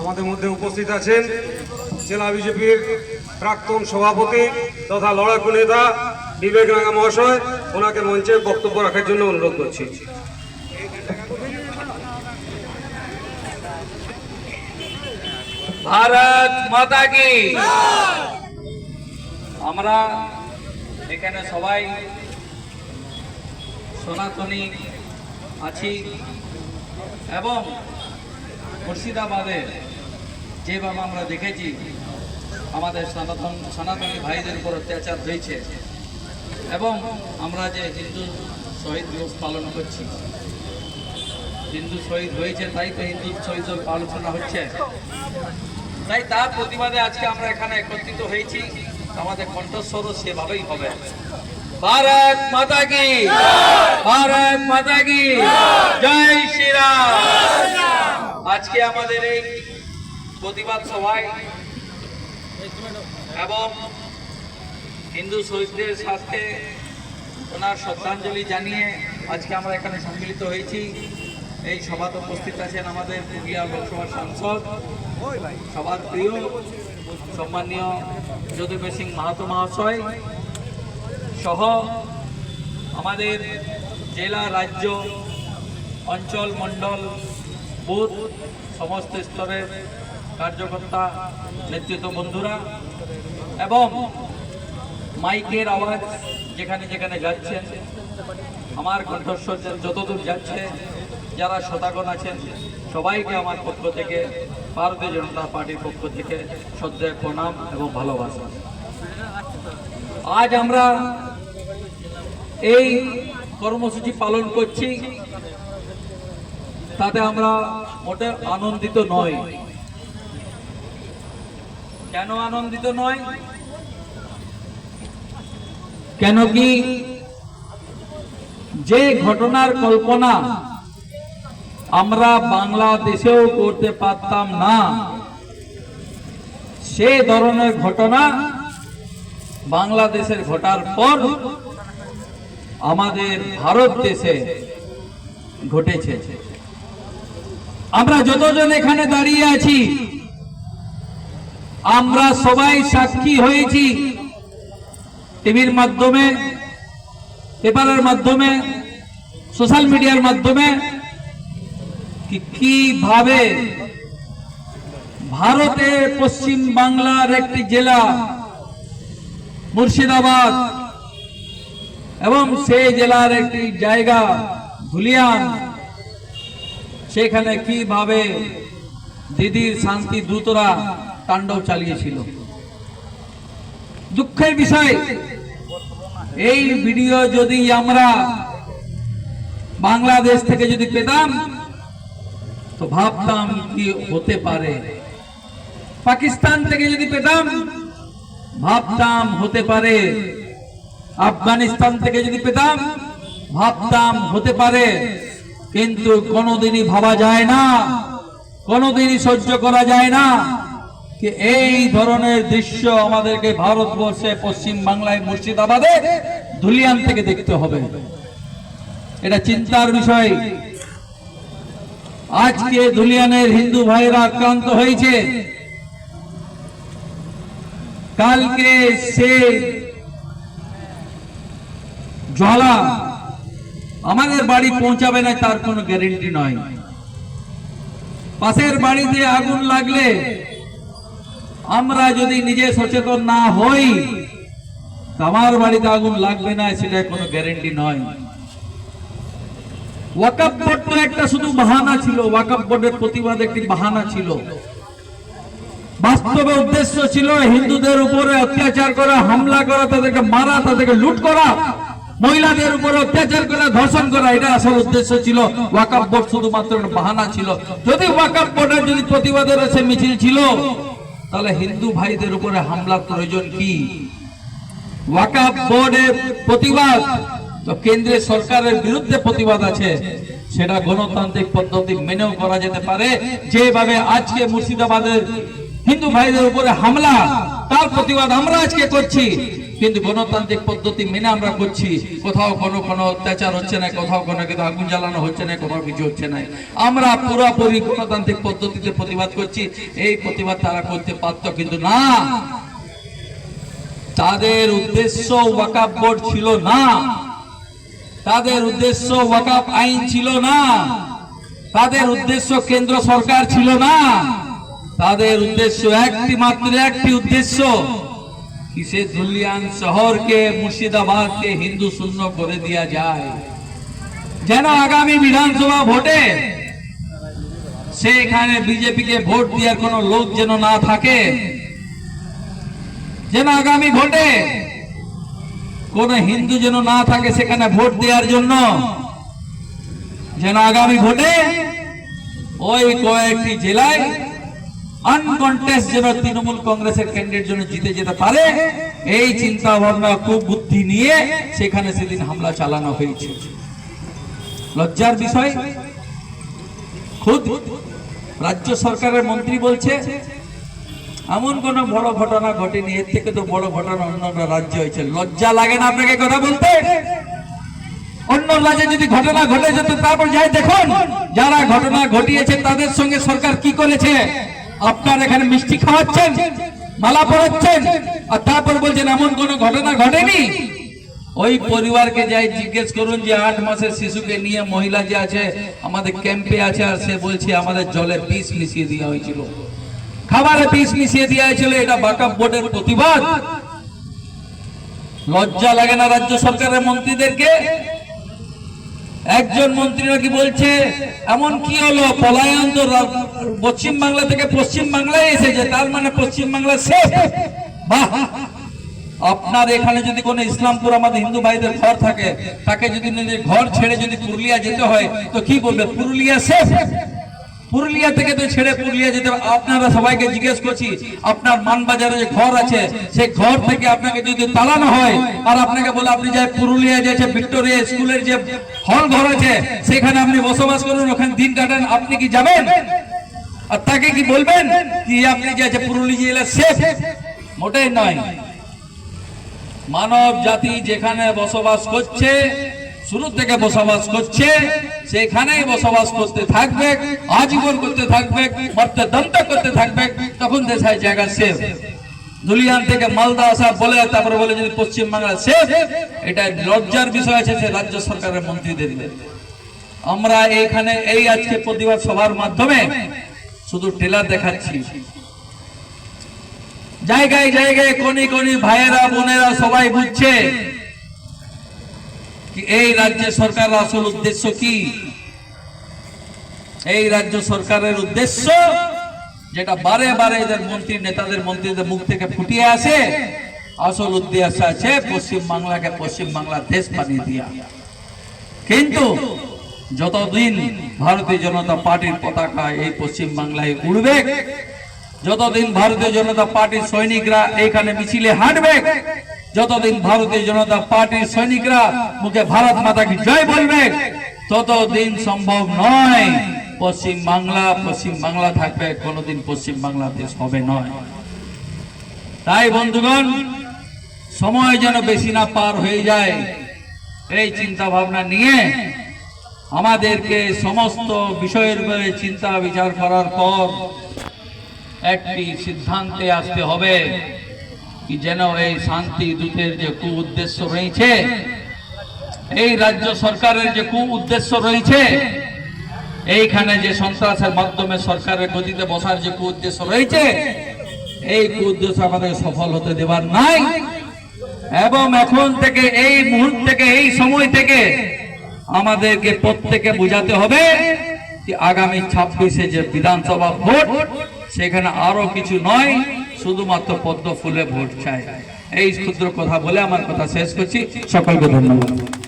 আমাদের মধ্যে উপস্থিত আছেন জেলা বিজেপির প্রাক্তন সভাপতি তথা লড়াকু নেতা বিবেক রাঙা মহাশয়। ওনাকে মঞ্চে বক্তব্য রাখার জন্য অনুরোধ করছি। ভারত মাতা কি? আমরা এখানে সবাই সনাতনী আছি এবং মুর্শিদাবাদে যেভাবে আমরা দেখেছি, আমাদের সনাতন, সনাতনী ভাইদের উপর অত্যাচার হয়েছে। এবং আমরা যে হিন্দু শহীদ দিবস পালন করছি, হিন্দু শহীদ হয়েছে, তাই তো হিন্দু শহীদ আলোচনা হচ্ছে। তাই তার প্রতিবাদে আজকে আমরা এখানে একত্রিত হয়েছি। আমাদের কণ্ঠস্বর সেভাবেই হবে। ভারত মাতা কি? ভারত মাতা কি? জয় শ্রীরাম। আজকে আমাদের এই প্রতিবাদ সভায় এবং হিন্দু শহীদদের সাথে ওনার শ্রদ্ধাঞ্জলি জানিয়ে আজকে আমরা এখানে সম্মিলিত হয়েছি। এই সভাতে উপস্থিত আছেন আমাদের পুরুলিয়া লোকসভার সাংসদ, সবার প্রিয়, সম্মানীয় যদুবেশ সিং মাহাতো মহাশয় সহ আমাদের জেলা, রাজ্য, অঞ্চল, মণ্ডল, বুথ, সমস্ত স্তরের কার্যকর্তা নেতৃত্ব বন্ধুরা, এবং মাইকের আওয়াজ যেখানে যেখানে যাচ্ছেন আমার কণ্ঠস্বর যতদূর যাচ্ছে, যারা শতাগণ আছেন, সবাইকে আমার পক্ষ থেকে, ভারতীয় জনতা পার্টির পক্ষ থেকে শ্রদ্ধা প্রণাম এবং ভালোবাসা। আজ আমরা এই কর্মসূচি পালন করছি, তাতে আমরা মোটে আনন্দিত নই। কেন আনন্দিত নয়? কেন কি যে ঘটনার কল্পনা আমরা বাংলাদেশেও করতে পারতাম না, সে ধরনের ঘটনা বাংলাদেশের ঘটার পর আমাদের ভারত দেশে ঘটেছে। আমরা যতজন এখানে দাঁড়িয়ে আছি আমরা সবাই সাক্ষী হয়েছি। টিভির মাধ্যমে, পেপারের মাধ্যমে, সোশ্যাল মিডিয়ার মাধ্যমে কীভাবে ভারতে পশ্চিম বাংলার একটি জেলা, মুর্শিদাবাদ, এবং সেই জেলার একটি জায়গা, ধুলিয়ান, সেখানে কীভাবে দিদির শান্তি দূতরা তাণ্ডব চালিয়েছিল। দুঃখের বিষয়, এই ভিডিও যদি আমরা বাংলাদেশ থেকে যদি পেতাম, তো ভাবতাম কি হতে পারে। পাকিস্তান থেকে যদি পেতাম, ভাবতাম হতে পারে। আফগানিস্তান থেকে যদি পেতাম, ভাবতাম হতে পারে। কিন্তু কোনোদিনই ভাবা যায় না, কোনোদিনই সহ্য করা যায় না। যে এই ধরনের দৃশ্য আমাদেরকে ভারতবর্ষে, পশ্চিম বাংলায়, মুর্শিদাবাদে ধুলিয়ান থেকে দেখতে হবে। এটা চিন্তার বিষয়। আজকে ধুলিয়ানের হিন্দু ভাইরা আক্রান্ত হয়েছে। কালকে সে জ্বালা আমাদের বাড়ি পৌঁছাবে না, তার কোনো গ্যারেন্টি নয়। পাশের বাড়িতে আগুন লাগলে আমরা যদি নিজে সচেতন না হই আমার বাড়িতে আগুন লাগবে না, সেটা কোনো গ্যারেন্টি নয়। ওয়াকাপ তো একটা শুধু বাহানা ছিল ওয়াকাপ বোর্ডের প্রতিবাদ একটি বাহানা ছিল। বাস্তবে উদ্দেশ্য ছিল হিন্দুদের উপরে অত্যাচার করা, হামলা করা, তাদেরকে মারা, তাদেরকে লুট করা, মহিলাদের উপরে অত্যাচার করা, ধর্ষণ করা, এটা আসল উদ্দেশ্য ছিল। ওয়াকাপ বোর্ড শুধুমাত্র বাহানা ছিল। যদি ওয়াকাপ বোর্ডের যদি প্রতিবাদের এসে মিছিল ছিল তাহলে হিন্দু ভাইদের উপরে হামলার প্রয়োজন কি? প্রতিবাদ? তো কেন্দ্রের সরকারের বিরুদ্ধে প্রতিবাদ আছে। সেটা গণতান্ত্রিক পদ্ধতি মেনেও করা যেতে পারে। যেভাবে আজকে মুর্শিদাবাদের হিন্দু ভাইদের উপরে হামলা, তার প্রতিবাদ আমরা আজকে করছি। কিন্তু গণতান্ত্রিক পদ্ধতি মেনে আমরা করছি। কোথাও কোনো কোনো অত্যাচার হচ্ছে না, কোথাও কোনো কিন্তু আগুন জ্বালানো হচ্ছে না, কোথাও কিছু হচ্ছে না। আমরা পুরোপুরি গণতান্ত্রিক পদ্ধতিতে প্রতিবাদ করছি। এই প্রতিবাদ তারা করতে পারত কিন্তু না। তাদের উদ্দেশ্য ওয়াকাপ বোর্ড ছিল না। তাদের উদ্দেশ্য ওয়াকাব আইন ছিল না। তাদের উদ্দেশ্য কেন্দ্র সরকার ছিল না। তাদের উদ্দেশ্য একটি মাত্র একটি উদ্দেশ্য। কি সে ধুলিয়ান শহরকে মুর্শিদাবাদকে হিন্দু শূন্য করে দেওয়া যায় যেন আগামী বিধানসভা ভোটে সেখানে বিজেপিকে ভোট দেওয়ার কোনো লোক যেন না থাকে যেন আগামী ভোটে কোন হিন্দু যেন না থাকে সেখানে ভোট দেওয়ার জন্য যেন আগামী ভোটে ওই কয়েকটি জেলায় আনকন্টেস্ট যেন তৃণমূল কংগ্রেসের ক্যান্ডিডেট জন্য জিতে যেতে পারে, এই চিন্তা ভাবনা খুব বুদ্ধি নিয়ে সেখানে সেদিন হামলা চালানো হয়েছে। লজ্জার বিষয়, খুদ রাজ্য সরকারের মন্ত্রী বলছে, এমন কোন বড় ঘটনা ঘটেনি, এর থেকে তো বড় ঘটনা অন্য রাজ্য হয়েছে। লজ্জা লাগে না আপনাকে কথা বলতে? অন্য রাজ্যে যদি ঘটনা ঘটে যেত, তারপর যাই দেখুন, যারা ঘটনা ঘটিয়েছে, তাদের সঙ্গে সরকার কি করেছে? আপনার এখানে মিষ্টি খাওয়াচ্ছেন, মালা পরাচ্ছেন, আর তারপর বলছেন, এমন কোন ঘটনা ঘটেনি? ওই পরিবারকে যাই জিজ্ঞেস করুন যে, আট মাসের শিশুকে নিয়ে মহিলা যে আছে, আমাদের ক্যাম্পে আছে, আর সে বলছে, আমাদের জলে বিষ মিশিয়ে দেওয়া হয়েছিল। খাবারে বিষ মিশিয়ে দেওয়া হয়েছিল, এটা বাকাপ বোর্ডের প্রতিবাদ। লজ্জা লাগে না রাজ্য সরকারের মন্ত্রীদেরকে? একজন মন্ত্রী নাকি বলছে? এমন কি হলো? পলায়ন তো পশ্চিম বাংলা থেকে পশ্চিম বাংলায় এসেছে, তার মানে পশ্চিম বাংলা শেষ। আপনার এখানে যদি কোনো ইসলামপুর আমাদের হিন্দু ভাইদের ঘর থাকে, তাকে যদি ঘর ছেড়ে যদি পুরুলিয়া যেতে হয়, তো কি বলবে? পুরুলিয়া শেষ। পুরুলিয়া থেকে তো ছেড়ে পুরুলিয়া যেতে আপনারা সবাইকে জিজ্ঞেস করছি, আপনার মানবাজারে যে ঘর আছে, সেই ঘর থেকে আপনাকে যদি তাড়ানো হয়, আর আপনাকে বলে আপনি যে পুরুলিয়া যাচ্ছে ভিক্টোরিয়া স্কুলের যে হল ঘর আছে, সেখানে আপনি বসবাস করুন, ওখানে দিন কাটান। আপনি কি যাবেন? আর তাকে কি বলবেন? কি আপনি যে আছে, পুরুলিয়া জেলা সেফ মোটেই নয়। মানব জাতি যেখানে বসবাস করছে শুরু থেকে বসবাস করছে, সেখানেই বসবাস করতে থাকবে, আজীবন করতে থাকবে, মরতে দন্ত করতে থাকবে, তখন দেশায় জায়গা শেষ দুলিয়ান থেকে মালদা আসা বলে, তারপরে বলে যদি পশ্চিম বাংলা শেষ এটা লজ্জার বিষয় আছে সে রাজ্য সরকারের মন্ত্রীদের আমরা এইখানে, এই আজকে প্রতিবাদ সভার মাধ্যমে শুধু টেলার দেখাচ্ছি। জায়গায় জায়গায় কোনি কোনি ভাইয়েরা, বোনেরা সবাই বুঝছে এই রাজ্য সরকারের আসল উদ্দেশ্য কি? এই রাজ্য সরকারের উদ্দেশ্য যেটা বারে বারে এদের মন্ত্রী, নেতাদের মন্ত্রীদের মুখ থেকে ফুটিয়ে আসে, আসল উদ্দেশ্য আছে পশ্চিম বাংলাকে পশ্চিম বাংলার দেশ বানিয়ে দিয়া। কিন্তু যতদিন ভারতীয় জনতা পার্টির পতাকা এই পশ্চিম বাংলায় উড়বে, যতদিন ভারতীয় জনতা পার্টির সৈনিকরা এখানে মিছিলে হাঁটবে যতদিন ভারতীয় জনতা পার্টির সৈনিকরা মুখে ভারত মাতাকে জয় বলবে, ততদিন সম্ভব নয় পশ্চিম বাংলা পশ্চিম বাংলা থাকবে, কোনোদিন পশ্চিম বাংলাদেশ হবে নয়। তাই বন্ধুগণ, সময় যেন বেশি না পার হয়ে যায়, এই চিন্তা ভাবনা নিয়ে আমাদেরকে সমস্ত বিষয়ের উপরে চিন্তা বিচার করার পর একটি সিদ্ধান্তে আসতে হবে। কি যেন এই শান্তি দূতের যে কু উদ্দেশ্য রয়েছে? এই রাজ্য সরকারের যে কু উদ্দেশ্য রয়েছে, এইখানে যে সন্ত্রাসের মাধ্যমে সরকারের গতিতে বসার যে কু উদ্দেশ্য রয়েছে, এই কু উদ্দেশ্য আমাদের সফল হতে দেবার নাই। এবং এখন থেকে, এই মুহূর্ত থেকে, এই সময় থেকে আমাদেরকে প্রত্যেকে বুঝাতে হবে যে আগামী ছাব্বিশে যে বিধানসভা ভোট, সেখানে আরও কিছু নয় শুধুমাত্র পদ্ম ফুলে ভোট চায়। এই ক্ষুদ্র কথা বলে আমার কথা শেষ করছি। সকলকে ধন্যবাদ।